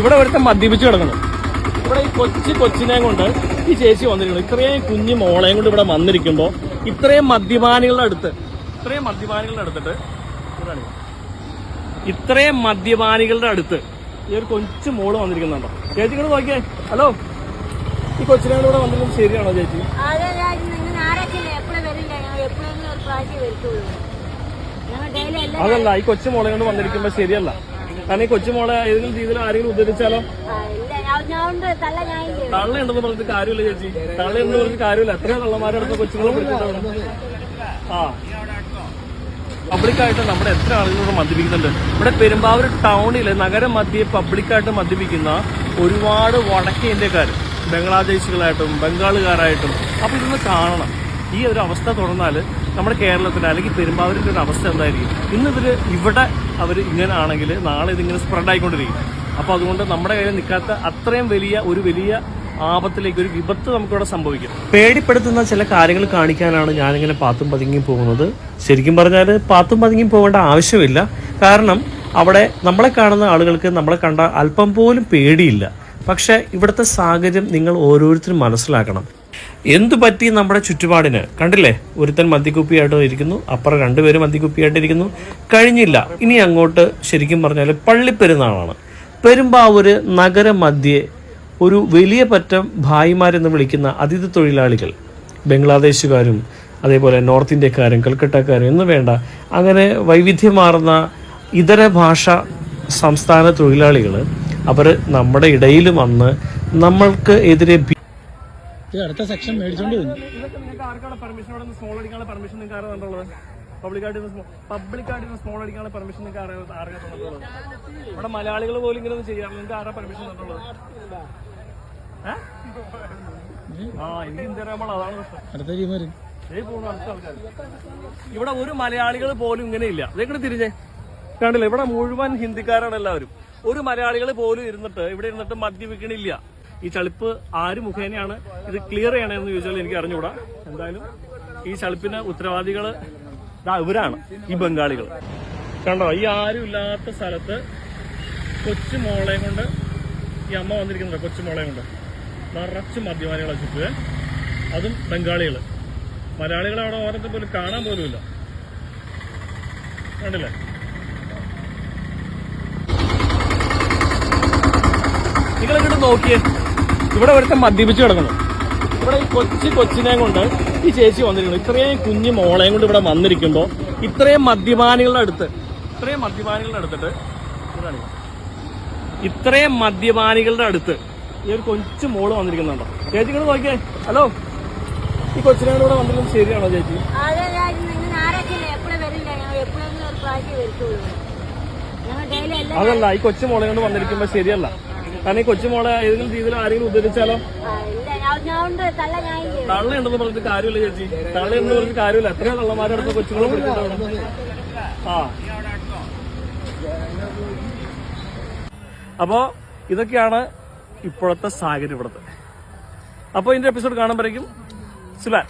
ഇവിടെ ഇവിടുത്തെ മദ്യപിച്ച് കിടക്കണം ഇവിടെ ഈ കൊച്ചു കൊച്ചിനെയും കൊണ്ട് ഈ ചേച്ചി വന്നിരിക്കണം ഇത്രയും കുഞ്ഞു മോളെയും കൊണ്ട് ഇവിടെ വന്നിരിക്കുമ്പോൾ ഇത്രയും മദ്യപാനികളുടെ അടുത്ത് ഇത്രയും മദ്യപാനികളുടെ അടുത്തിട്ട്. ഇത്രയും മദ്യപാനികളുടെ അടുത്ത് ഈ ഒരു കൊച്ചു മോൾ വന്നിരിക്കുന്നുണ്ടോ? ചേച്ചി ഇങ്ങോട്ട് നോക്കിയേ. ഹലോ. ഈ കൊച്ചിനെ കൂടെ ഇവിടെ വന്നിരിക്കുന്നത് ശരിയാണോ ചേച്ചി? അതല്ല ഈ കൊച്ചു മോളെ കൊണ്ട് വന്നിരിക്കുമ്പോ ശരിയല്ല. കാരണം ഈ കൊച്ചുമോളെ ഏതെങ്കിലും രീതിയിൽ ആരെങ്കിലും ഉദ്ധരിച്ചാലോ? ആ, ഇല്ല ഞാൻ ഞാൻ ഉണ്ട് തള്ള ഞാൻ ഇല്ലേ. തള്ള ഉണ്ടെന്ന് പറഞ്ഞിട്ട് കാര്യമില്ല ചേച്ചി. തള്ള എന്ന് പറഞ്ഞിട്ട് കാര്യമില്ല. എത്രയോ തള്ളമാരുടെ അടുത്ത് കൊച്ചുങ്ങളെ പിടിച്ചിട്ടുണ്ട് ആ. പബ്ലിക്കായിട്ട് നമ്മുടെ എത്ര ആളുകളോട് മദ്യപിക്കുന്നുണ്ട്? ഇവിടെ പെരുമ്പാവൂർ ടൗണിൽ നഗരം മധ്യേ പബ്ലിക്കായിട്ട് മദ്യപിക്കുന്ന ഒരുപാട് വടക്കേ ഇന്ത്യക്കാർ ബംഗ്ലാദേശികളായിട്ടും ബംഗാളുകാരായിട്ടും. അപ്പൊ ഇതൊന്ന് കാണണം. ഈ ഒരു അവസ്ഥ തുടർന്നാൽ നമ്മുടെ കേരളത്തിന്റെ അല്ലെങ്കിൽ പെരുമ്പാവൂരിന്റെ ഒരു അവസ്ഥ എന്തായിരിക്കും? ഇന്നിവർ ഇവിടെ അവർ ഇങ്ങനെ ആണെങ്കിൽ നാളെ ഇതിങ്ങനെ സ്പ്രെഡ് ആയിക്കൊണ്ടിരിക്കും. അപ്പോൾ അതുകൊണ്ട് നമ്മുടെ കയ്യിൽ നിൽക്കാത്ത അത്രയും വലിയ ഒരു വലിയ ആപത്തിലേക്ക് ഒരു വിപത്ത് നമുക്കിവിടെ സംഭവിക്കും. പേടിപ്പെടുത്തുന്ന ചില കാര്യങ്ങൾ കാണിക്കാനാണ് ഞാനിങ്ങനെ പാത്തും പതുങ്ങി പോകുന്നത്. ശരിക്കും പറഞ്ഞാൽ പാത്തും പതുങ്ങി പോകേണ്ട ആവശ്യമില്ല. കാരണം അവിടെ നമ്മളെ കാണുന്ന ആളുകൾക്ക് നമ്മളെ കണ്ട അല്പം പോലും പേടിയില്ല. പക്ഷേ ഇവിടുത്തെ സാഹചര്യം നിങ്ങൾ ഓരോരുത്തരും മനസ്സിലാക്കണം. എന്തു പറ്റി നമ്മുടെ ചുറ്റുപാടിന്? കണ്ടില്ലേ? ഒരുത്തൻ മദ്യക്കുപ്പിയായിട്ട് ഇരിക്കുന്നു അപ്പുറം രണ്ടുപേരും മദ്യക്കുപ്പിയായിട്ട് ഇരിക്കുന്നു. കഴിഞ്ഞില്ല. ഇനി അങ്ങോട്ട് ശരിക്കും പറഞ്ഞാൽ പള്ളിപ്പെരുന്നാളാണ്. പെരുമ്പാവൂര് നഗരമധ്യേ ഒരു വലിയ പറ്റം ഭായിമാരെന്ന് വിളിക്കുന്ന അതിഥി തൊഴിലാളികൾ ബംഗ്ലാദേശുകാരും അതേപോലെ നോർത്ത് ഇന്ത്യക്കാരും കൽക്കട്ടക്കാരും എന്ന് വേണ്ട. അങ്ങനെ വൈവിധ്യമാർന്ന ഇതര ഭാഷ സംസ്ഥാന തൊഴിലാളികൾ അവർ നമ്മുടെ ഇടയിൽ വന്ന് നമ്മൾക്ക് എതിരെ അടുത്ത സെക്ഷൻ മേടിച്ചോണ്ട് വന്നു ഇതൊക്കെ നിങ്ങൾക്ക് ആർക്കാണ് പെർമിഷൻ ഇവിടെ സ്മോൾ അടിക്കാനുള്ള പെർമിഷൻ നിങ്ങൾക്ക് ആരാ തന്നിട്ടുള്ളത്? പബ്ലിക്കായിട്ട് പബ്ലിക്കായിട്ട് സ്മോൾ അടിക്കാനുള്ള പെർമിഷൻ നിങ്ങൾക്ക് ആരാ ആർക്കാ തന്നിട്ടുള്ളത്? ഇവിടെ മലയാളികൾ പോലും ഇങ്ങനെ ഒന്നും ചെയ്യാറില്ല നിങ്ങൾക്ക് ആരാ പെർമിഷൻ തന്നിട്ടുള്ളത്? ആ എനിക്ക് അതാണ് പ്രശ്നം. ഇവിടെ ഒരു മലയാളികൾ പോലും ഇങ്ങനെ ഇല്ല. ഇതെങ്ങനെ തിരിഞ്ഞേ. കണ്ടില്ല? ഇവിടെ മുഴുവൻ ഹിന്ദിക്കാരാണ് എല്ലാവരും. ഒരു മലയാളികൾ പോലും ഇരുന്നിട്ട് ഇവിടെ ഇരുന്നിട്ട് മദ്യപിക്കണില്ല. ഈ ചളിപ്പ് ആര് മുഖേനയാണ് ഇത് ക്ലിയർ ചെയ്യണമെന്ന് ചോദിച്ചാൽ എനിക്ക് അറിഞ്ഞുകൂടാ. എന്തായാലും ഈ ചളിപ്പിന് ഉത്തരവാദികൾ ഇവരാണ് ഈ ബംഗാളികൾ കണ്ടോ ഈ ആരും ഇല്ലാത്ത സ്ഥലത്ത് കൊച്ചു മോളെ കൊണ്ട് ഈ അമ്മ വന്നിരിക്കുന്നത് കൊച്ചു മോളെ കൊണ്ട്. നിറച്ച് മദ്യപാനികളെ ചുറ്റുക അതും ബംഗാളികൾ മലയാളികളെ അവിടെ ഓരത്തെ പോലും കാണാൻ പോലുമില്ല കണ്ടില്ലേ? നിങ്ങളെങ്ങോട്ട് നോക്കിയേ? ഇവിടെ ഒരുത്തൻ മദ്യപിച്ച് കിടക്കണം ഇവിടെ ഈ കൊച്ചു കൊച്ചിനെ കൊണ്ട് ഈ ചേച്ചി വന്നിരിക്കണം ഇത്രയും കുഞ്ഞു മോളെയും കൊണ്ട് ഇവിടെ വന്നിരിക്കുമ്പോൾ ഇത്രയും മദ്യപാനികളുടെ അടുത്ത് ഇത്രയും മദ്യപാനികളുടെ അടുത്തിട്ട്. ഇത്രയും മദ്യപാനികളുടെ അടുത്ത് ഈ ഒരു കൊച്ചു മോൾ വന്നിരിക്കുന്നുണ്ടോ? ചേച്ചി കൂടെ നോക്കിയേ. ഹലോ. ഈ കൊച്ചിനെ കൂടെ ഇവിടെ വന്നിരിക്കുന്നത് ശരിയാണോ ചേച്ചി? അതല്ല ഈ കൊച്ചു മോളെ കൊണ്ട് വന്നിരിക്കുമ്പോ ശരിയല്ല. കാരണം ഈ കൊച്ചു മോളെ ഏതെങ്കിലും രീതിയിൽ ആരെങ്കിലും ഉദ്ധരിച്ചാലോ? തള്ള ഉണ്ടെന്ന് പറഞ്ഞിട്ട് കാര്യമില്ല ചേച്ചി. തള്ള എന്ന് പറഞ്ഞിട്ട് കാര്യമില്ല. എത്രയോ തള്ളമാരുടെ അടുത്ത് കൊച്ചുങ്ങളെ പിടിച്ചിട്ടുണ്ട് ആ. അപ്പോ ഇതൊക്കെയാണ് ഇപ്പോഴത്തെ സാഹചര്യം ഇവിടുത്തെ. അപ്പൊ ഇതിന്റെ എപ്പിസോഡ് കാണുമ്പോഴേക്കും. സുലാൻ.